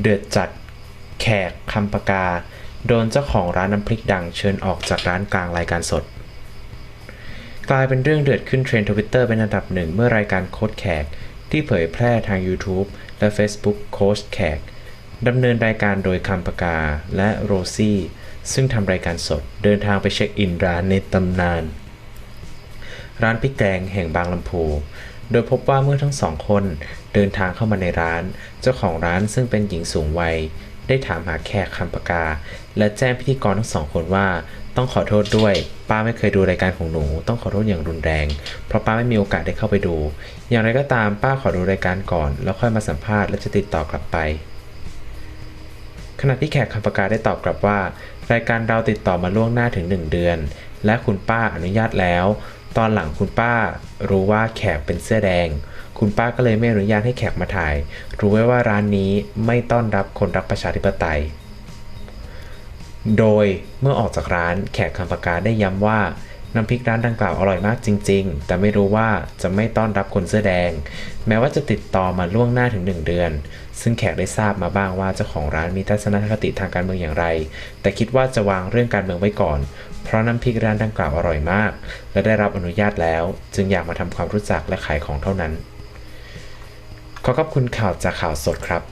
เดือดจัดแขกคำปากา โดนเจ้าของร้านน้ำพริกดังเชิญออกจากร้านกลางรายการสด กลายเป็นเรื่องเดือดขึ้นเทรนด์ทวิตเตอร์เป็นอันดับหนึ่งเมื่อรายการโค้ดแขก ที่เผยแพร่ทาง YouTube และ Facebook โค้ชแขกดำเนินรายการโดยคำปากาและโรซี่ ซึ่งทำรายการสดเดินทางไปเช็คอินร้านในตำนาน ร้านพริกแกงแห่งบางลำพูโดยพบว่าเมื่อทั้งสองคนเดินทางเข้ามาในร้าน เจ้าของร้านซึ่งเป็นหญิงสูงวัย ได้ถามหาแขกคำปากา และแจ้งพิธีกรทั้งสองคนว่า ต้องขอโทษด้วย ป้าไม่เคยดูรายการของหนู ต้องขอโทษอย่างรุนแรง เพราะป้าไม่มีโอกาสได้เข้าไปดู อย่างไรก็ตามป้าขอดูรายการก่อน แล้วค่อยมาสัมภาษณ์และจะติดต่อกลับไป ขณะที่แขกคำปากาได้ตอบกลับว่า รายการเราติดต่อมาล่วงหน้าถึง 1 เดือน และคุณป้าอนุญาตแล้ว ตอนหลังคุณป้ารู้ว่าแขกเป็นเสื้อแดง คุณป้าก็เลยไม่อนุญาตให้แขกมาถ่าย รู้ไว้ว่าร้านนี้ไม่ต้อนรับคนรักประชาธิปไตย โดยเมื่อออกจากร้านแขกคำปากาได้ย้ำว่า น้ำพริกร้านดังกล่าวอร่อยมากจริง ๆ แต่ไม่รู้ว่าจะไม่ต้อนรับคนเสื้อแดง แม้ว่าจะติดต่อมาล่วงหน้าถึง 1 เดือน ซึ่งแขกได้ทราบมาบ้างว่าเจ้าของร้านมีทัศนคติทางการเมืองอย่างไร แต่คิดว่าจะวางเรื่องการเมืองไว้ก่อน เพราะน้ำพริกร้านดังกล่าวอร่อยมาก และได้รับอนุญาตแล้ว จึงอยากมาทำความรู้จักและขายของเท่านั้น ขอขอบคุณข่าวจากข่าวสดครับ